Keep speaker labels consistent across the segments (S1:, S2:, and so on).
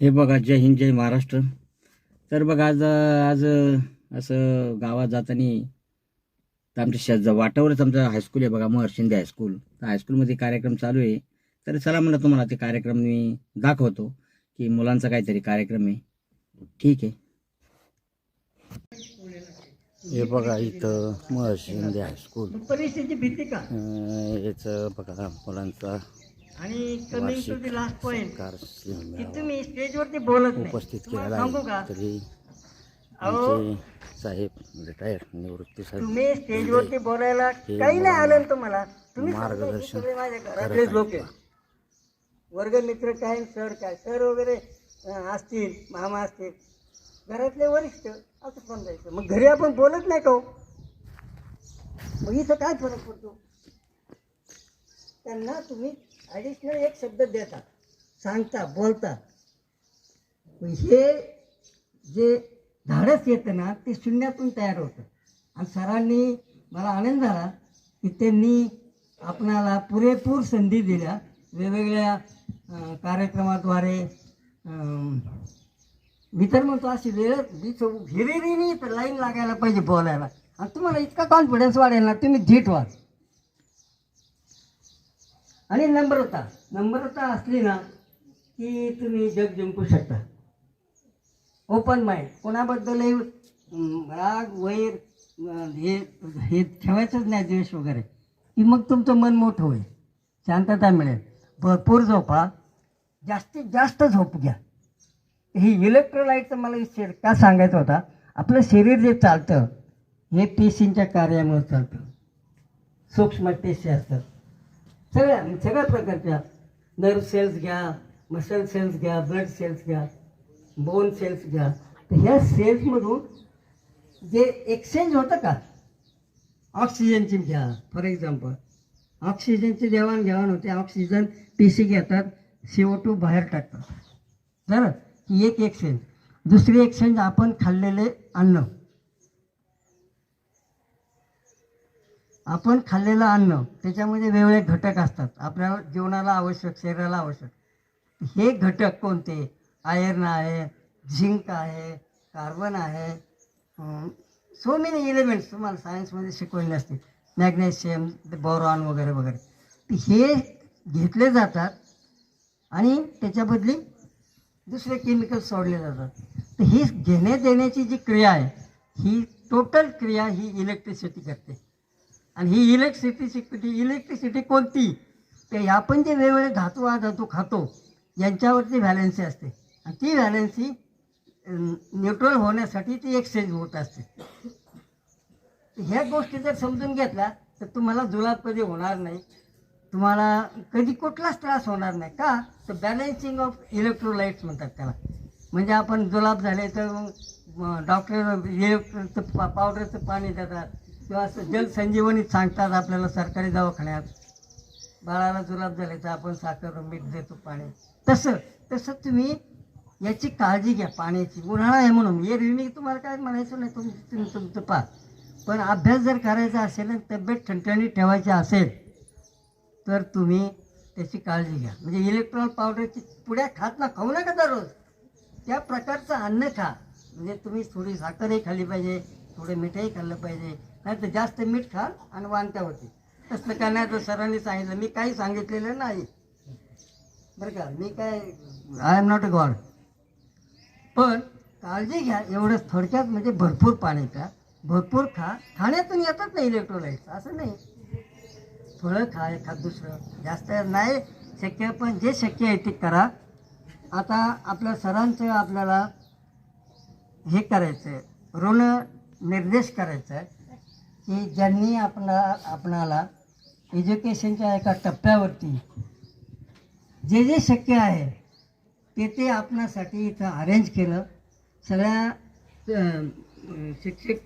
S1: हे बघा जय हिंद जय महाराष्ट्र. तर बघा आज आज असं गावात जाताना तर आमच्या शेजा वाटावरच आमचं हायस्कूल आहे बघा महर शिंदे हायस्कूल तर हायस्कूलमध्ये कार्यक्रम चालू आहे. तर चला म्हणलं तुम्हाला ते कार्यक्रम मी दाखवतो की मुलांचा काहीतरी कार्यक्रम आहे. ठीक आहे. हे बघा इथं महर शिंदे हायस्कूल
S2: परिस्थिती भीती का?
S1: याचं बघा मुलांचा
S2: आणि coming to the last point की तुम्ही स्टेजवरती बोलत नाही.
S1: उपस्थित
S2: सांगू का?
S1: तरी साहेब रिटायर निवृत्ती साहेब
S2: तुम्ही स्टेजवरती बोलायला काही नाही आलं तुम्हाला. तुम्ही
S1: मार्गदर्शन
S2: माझ्या लोक वर्गमित्र काय सर काय सर वगैरे असतील मामा असतील घरातले वरिष्ठ असं समजायचं मग घरी आपण बोलत नाही का हो? मग इथं काय फरक पडतो? त्यांना तुम्ही ॲडिशनल एक शब्द देता सांगता बोलता मग हे जे धाडस येतं ना ते शून्यातून तयार होतं. आणि सरांनी मला आनंद झाला की त्यांनी आपणाला पुरेपूर संधी दिल्या. वेगवेगळ्या कार्यक्रमाद्वारे मी तर म्हणतो अशी वेळ हिरिरीनी तर लाईन लागायला पाहिजे बोलायला. आणि तुम्हाला इतका कॉन्फिडन्स वाढेल ना तुम्ही धीट व्हा आणि नम्रता नम्रता असली ना की तुम्ही जग जिंकू शकता. ओपन माइंड कोणाबद्दलही राग वैर हे हे ठेवायचंच नाही द्वेष वगैरे. की मग तुमचं मन मोठं होईल. शांतता मिळेल. भरपूर झोपा. जास्तीत जास्त झोप घ्या. ही इलेक्ट्रोलाईटचं मला शेर का सांगायचं होता? आपलं शरीर जे चालतं हे पेशींच्या कार्यामुळे चालतं. सूक्ष्म पेशी असतात. सगळ्या सगळ्या प्रकारच्या. नर्व सेल्स घ्या मसल सेल्स घ्या ब्लड सेल्स घ्या बोन सेल्स घ्या. तर ह्या सेल्समधून जे एक्सचेंज होतं का? ऑक्सिजनची घ्या फॉर एक्झाम्पल ऑक्सिजनची देवाणघेवाण होते. ऑक्सिजन पी सी घेतात सी ओ टू बाहेर टाकतात. बरं? ही एक एक्सचेंज दुसरी एक्सचेंज आपण खाल्लेले अन्न. आपण खाल्लेलं अन्न त्याच्यामध्ये वेगवेगळे घटक असतात. आपल्याला जीवनाला आवश्यक शरीराला आवश्यक. हे घटक कोणते? आयर्न आहे झिंक आहे कार्बन आहे. सो मेनी एलिमेंट्स तुम्हाला सायन्समध्ये शिकवले असतील. मॅग्नेशियम बोरॉन वगैरे वगैरे. तर हे घेतले जातात आणि त्याच्याबदली दुसरे केमिकल सोडले जातात. तर ही घेण्या देण्याची जी क्रिया आहे ही टोटल क्रिया ही इलेक्ट्रिसिटी करते. आणि ही इलेक्ट्रिसिटी इलेक्ट्रिसिटी कोणती? ते आपण जे वेगवेगळे धातू हा धातू खातो यांच्यावरती व्हॅलेन्सी असते. आणि ती व्हॅलेन्सी न्यूट्रल होण्यासाठी ती एक्सचेंज होत असते. ह्या गोष्टी जर समजून घेतल्या तर तुम्हाला जुलाब कधी होणार नाही. तुम्हाला कधी कुठलाच त्रास होणार नाही. का? तर बॅलन्सिंग ऑफ इलेक्ट्रोलाइट्स म्हणतात त्याला. म्हणजे आपण जुलाब झाले तर डॉक्टर इलेक्ट्रोचं पा पावडरचं पाणी देतात. किंवा असं जलसंजीवनीत सांगतात आपल्याला सरकारी दवाखान्यात. बाळाला जुलाब झाले तर आपण साखर मीठ देतो पाणी. तसं तसं तुम्ही याची काळजी घ्या पाण्याची. उन्हाळा आहे म्हणून. हे रिणी तुम्हाला काय म्हणायचं नाही तुम तुम्ही तुमचं पा पण अभ्यास जर करायचा असेल आणि तब्येत ठणठणीत ठेवायची असेल तर तुम्ही त्याची काळजी घ्या. म्हणजे इलेक्ट्रॉल पावडरची पुड्या खात ना खाऊ नका दररोज. त्या प्रकारचं अन्न खा. म्हणजे तुम्ही थोडी साखरही खाल्ली पाहिजे थोडे मिठाई खाल्लं पाहिजे. नाही तर जास्त मीठ खा आणि वांत्या होते तसलं काय नाही तर सरांनी सांगितलं. मी काही सांगितलेलं नाही. बरं का? मी काय I am not a god पण काळजी घ्या एवढंच थोडक्यात म्हणजे भरपूर पाणी प्या. भरपूर खा. खाण्यातून येतात ना इलेक्ट्रोलाइट्स असं नाही. थोडं खा एखाद दुसरं. जास्त नाही शक्य पण जे शक्य आहे ते करा. आता आपल्या सरांचं आपल्याला हे करायचं आहे ऋण निर्देश करायचा आहे की ज्यांनी आपला आपणाला एज्युकेशनच्या एका टप्प्यावरती जे जे शक्य आहे ते ते आपणासाठी इथं अरेंज केलं. सगळ्या शिक्षक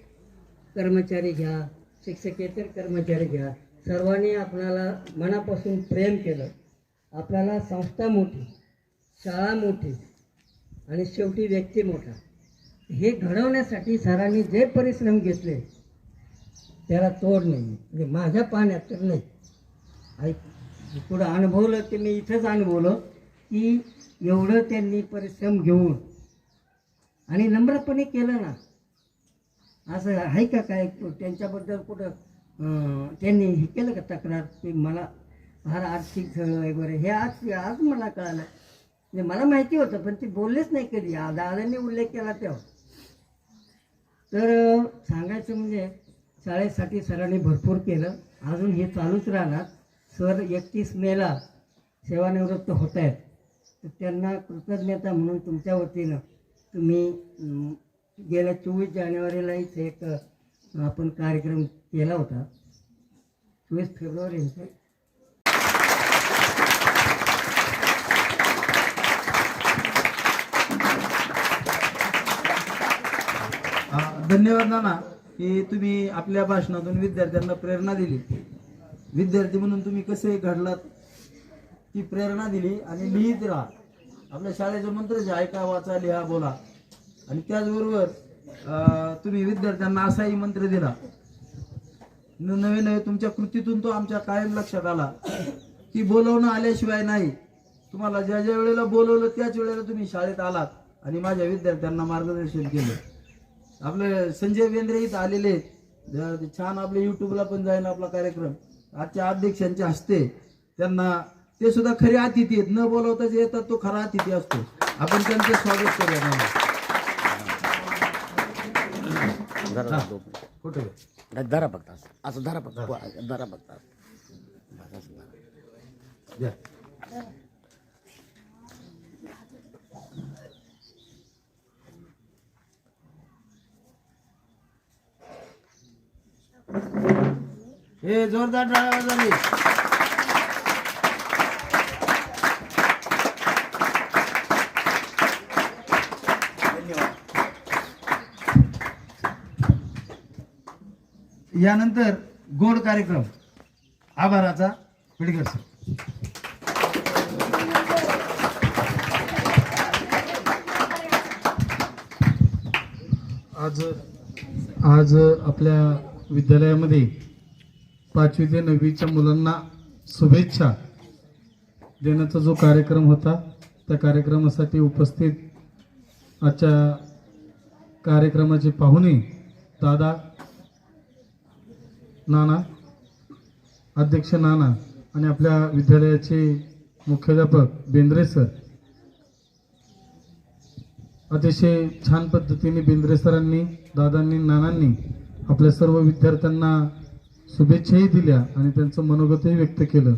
S2: कर्मचारी घ्या शिक्षकेतर कर्मचारी घ्या सर्वांनी आपणाला मनापासून प्रेम केलं. आपल्याला संस्था मोठी शाळा मोठी आणि शेवटी व्यक्ती मोठा. हे घडवण्यासाठी सरांनी जे परिश्रम घेतले त्याला तोड नाही. म्हणजे माझ्या पाण्यात तर नाही. ऐक पुढं अनुभवलं ते मी इथंच अनुभवलं की एवढं त्यांनी परिश्रम घेऊन आणि नम्रपणे केलं ना. असं आहे का काय? त्यांच्याबद्दल कुठं त्यांनी हे केलं का तक्रार? की मला फार आर्थिक वगैरे. हे आज आज मला कळालं. म्हणजे मला माहिती होतं पण ते बोललेच नाही कधी. दादाने उल्लेख केला तेव्हा. तर सांगायचं म्हणजे शाळेसाठी सरांनी भरपूर केलं. अजून हे चालूच राहणार. सर एकतीस मेला सेवानिवृत्त होत आहेत. तर त्यांना कृतज्ञता म्हणून तुमच्या वतीनं तुम्ही गेल्या चोवीस जानेवारीलाच एक आपण कार्यक्रम केला होता. चोवीस फेब्रुवारी होते.
S3: धन्यवाद नाना. की तुम्ही आपल्या भाषणातून विद्यार्थ्यांना प्रेरणा दिली. विद्यार्थी म्हणून तुम्ही कसे घडलात? ती प्रेरणा दिली आणि लिहित राहा. आपल्या शाळेचं मंत्र जे ऐका वाचा लिहा बोला. आणि त्याचबरोबर तुम्ही विद्यार्थ्यांना असाही मंत्र दिला. न- नवे नवे तुमच्या कृतीतून तो आमच्या कायम लक्षात आला. की बोलवणं आल्याशिवाय नाही. तुम्हाला ज्या ज्या वेळेला बोलवलं त्याच वेळेला तुम्ही शाळेत आलात आणि माझ्या विद्यार्थ्यांना मार्गदर्शन केलं. आपले संजय बेंद्रे इथं आलेले ज- छान आपल्या युट्यूबला पण जाईल आपला कार्यक्रम. आजच्या अध्यक्षांच्या हस्ते त्यांना ते सुद्धा खरे अतिथी आहेत. न बोलवताच येतात तो खरा अतिथी असतो. आपण त्यांचं स्वागत करूया. कुठे?
S1: धरा फक्त असं. धरा फक्त धरा फक्त असं. बस असं धरा.
S3: द्या हे जोरदार ड्रायव्हर झाली. यानंतर गोड कार्यक्रम. आभाराचा पिडगर सर.
S4: आज आज आपल्या विद्यालयामध्ये पाचवी ते नववीच्या मुलांना शुभेच्छा. देण्याचा जो कार्यक्रम होता त्या कार्यक्रमासाठी उपस्थित आजच्या कार्यक्रमाचे पाहुणे दादा नाना अध्यक्ष नाना आणि आपल्या विद्यालयाचे मुख्याध्यापक बेंद्रे सर. अतिशय छान पद्धतीने बेंद्रे सरांनी दादांनी नानांनी आपल्या सर्व विद्यार्थ्यांना शुभेच्छाही दिल्या आणि त्यांचं मनोगतही व्यक्त केलं.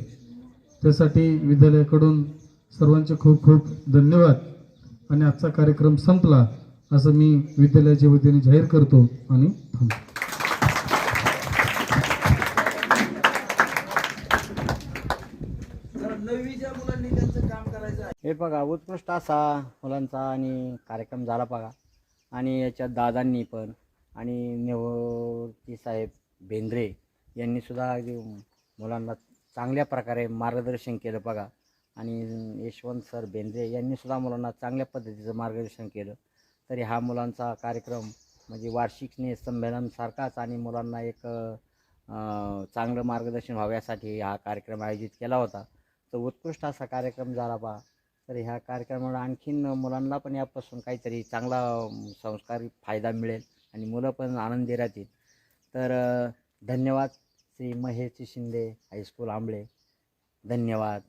S4: त्यासाठी विद्यालयाकडून सर्वांचे खूप खूप धन्यवाद. आणि आजचा कार्यक्रम संपला असं मी विद्यालयाच्या वतीने जाहीर करतो आणि थांबतो.
S3: तर नववीच्या मुलांनी त्यांचं काम करायचं आहे.
S1: हे बघा उत्कृष्ट असा मुलांचा आणि कार्यक्रम झाला बघा. आणि याच्यात दादांनी पण आणि निवृत्ती साहेब बेंद्रे यांनीसुद्धा अगदी मुलांना चांगल्या प्रकारे मार्गदर्शन केलं बघा. आणि यशवंत सर बेंद्रे यांनीसुद्धा मुलांना चांगल्या पद्धतीचं मार्गदर्शन केलं. तरी हा मुलांचा कार्यक्रम म्हणजे वार्षिक स्नेह संमेलनसारखाच आणि मुलांना एक चांगलं मार्गदर्शन व्हाव्यासाठी हा कार्यक्रम आयोजित केला होता. तर उत्कृष्ट असा कार्यक्रम झाला बा. तर ह्या कार्यक्रमाला आणखीन मुलांना पण यापासून काहीतरी चांगला संस्कारी फायदा मिळेल आणि मुलं पण आनंदी राहतील. तर धन्यवाद. Shri Mahesh Shinde high school Ambale. धन्यवाद.